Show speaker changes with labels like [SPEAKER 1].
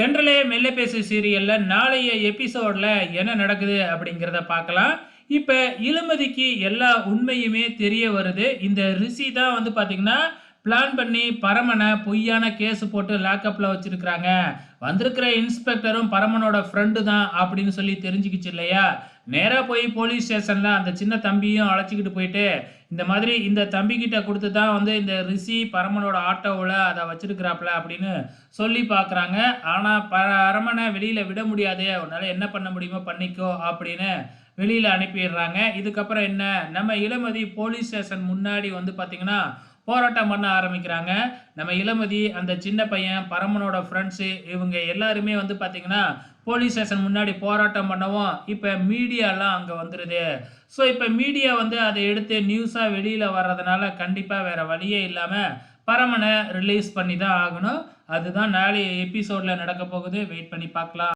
[SPEAKER 1] தென்றலே மெல்ல பேசு சீரியலில் நாளைய எபிசோடில் என்ன நடக்குது அப்படிங்கிறத பார்க்கலாம். இப்போ இளமதிக்கு எல்லா உண்மையுமே தெரிய வருது. இந்த ரிஷி தான் வந்து பார்த்திங்கன்னா பிளான் பண்ணி பரமனை பொய்யான கேஸ் போட்டு லேக்கப்பில் வச்சுருக்கிறாங்க. வந்திருக்கிற இன்ஸ்பெக்டரும் பரமனோட ஃப்ரெண்டு தான் அப்படின்னு சொல்லி தெரிஞ்சுக்கிச்சு இல்லையா? நேராக போய் போலீஸ் ஸ்டேஷனில் அந்த சின்ன தம்பியும் அழைச்சிக்கிட்டு போயிட்டு இந்த மாதிரி இந்த தம்பிக்கிட்ட கொடுத்து தான் வந்து இந்த ரிஷி பரமனோட ஆட்டோவில் அதை வச்சிருக்கிறாப்புல அப்படின்னு சொல்லி பார்க்குறாங்க. ஆனால் பரமனை வெளியில் விட முடியாதே. உன்னால் என்ன பண்ண முடியுமோ பண்ணிக்கோ அப்படின்னு வெளியில் அனுப்பிடுறாங்க. இதுக்கப்புறம் என்ன? நம்ம இளமதி போலீஸ் ஸ்டேஷன் முன்னாடி வந்து பார்த்திங்கன்னா போராட்டம் பண்ண ஆரம்பிக்கிறாங்க. நம்ம இளமதி அந்த சின்ன பையன் பரமனோட ஃப்ரெண்ட்ஸு இவங்க எல்லாருமே வந்து பார்த்திங்கன்னா போலீஸ் ஸ்டேஷன் முன்னாடி போராட்டம் பண்ணவும் இப்போ மீடியாலாம் அங்கே வந்துடுது ஸோ இப்போ மீடியா வந்து அதை எடுத்து நியூஸாக வெளியில் வர்றதுனால கண்டிப்பாக வேறு வழியே இல்லாமல் பரமனை ரிலீஸ் பண்ணி தான் ஆகணும். அதுதான் நாளைய எபிசோடில் நடக்க போகுது. வெயிட் பண்ணி பார்க்கலாம்.